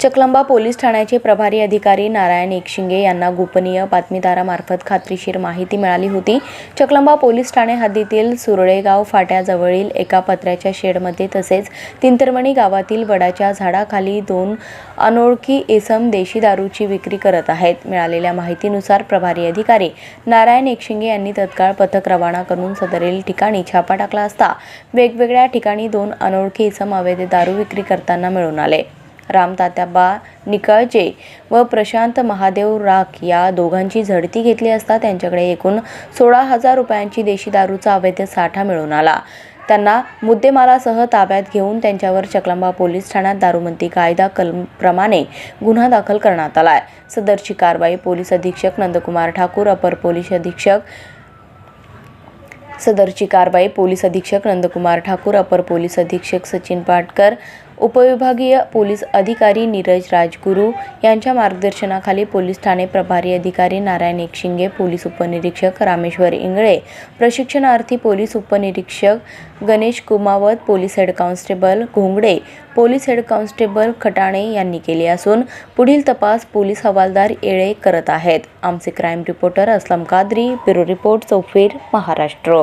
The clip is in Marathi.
चकलंबा पोलीस ठाण्याचे प्रभारी अधिकारी नारायण एकशिंगे यांना गोपनीय बातमीदारामार्फत खात्रीशीर माहिती मिळाली होती. चकलंबा पोलीस ठाणे हद्दीतील सुरळेगाव फाट्याजवळील एका पत्र्याच्या शेडमध्ये तसेच तिंतरमणी गावातील वडाच्या झाडाखाली दोन अनोळखी इसम देशी दारूची विक्री करत आहेत. मिळालेल्या माहितीनुसार प्रभारी अधिकारी नारायण एकशिंगे यांनी तत्काळ पथक रवाना करून सदरील ठिकाणी छापा टाकला असता वेगवेगळ्या ठिकाणी दोन अनोळखी इसम अवैध दारू विक्री करताना मिळून आले. रामतात्याबा निकाळजे व प्रशांत महादेव राख या दोघांची झडती घेतली असता त्यांच्याकडे एकूण सोळा हजार रुपयांची देशी दारूचा अवैध साठा मिळून आला. त्यांना मुद्देमालासह ताब्यात घेऊन त्यांच्यावर चकलंबा पोलीस ठाण्यात दारूमंदी कायदा कलमप्रमाणे गुन्हा दाखल करण्यात आलाय. सदरची कारवाई पोलीस अधीक्षक नंदकुमार ठाकूर अपर पोलीस अधीक्षक सदरची कारवाई पोलीस अधीक्षक नंदकुमार ठाकूर अपर पोलीस अधीक्षक सचिन पाटकर उपविभागीय पोलीस अधिकारी नीरज राजगुरू यांच्या मार्गदर्शनाखाली पोलीस ठाणे प्रभारी अधिकारी नारायण एकशिंगे पोलीस उपनिरीक्षक रामेश्वर इंगळे प्रशिक्षणार्थी पोलीस उपनिरीक्षक Ganesh Kumawat police head constable Ghongade police head constable Khatane यांनी केली असून पुढील तपास पोलीस हवालदार येळे करत आहेत. आमचे crime reporter Aslam Qadri bureau report Chaufer Maharashtra.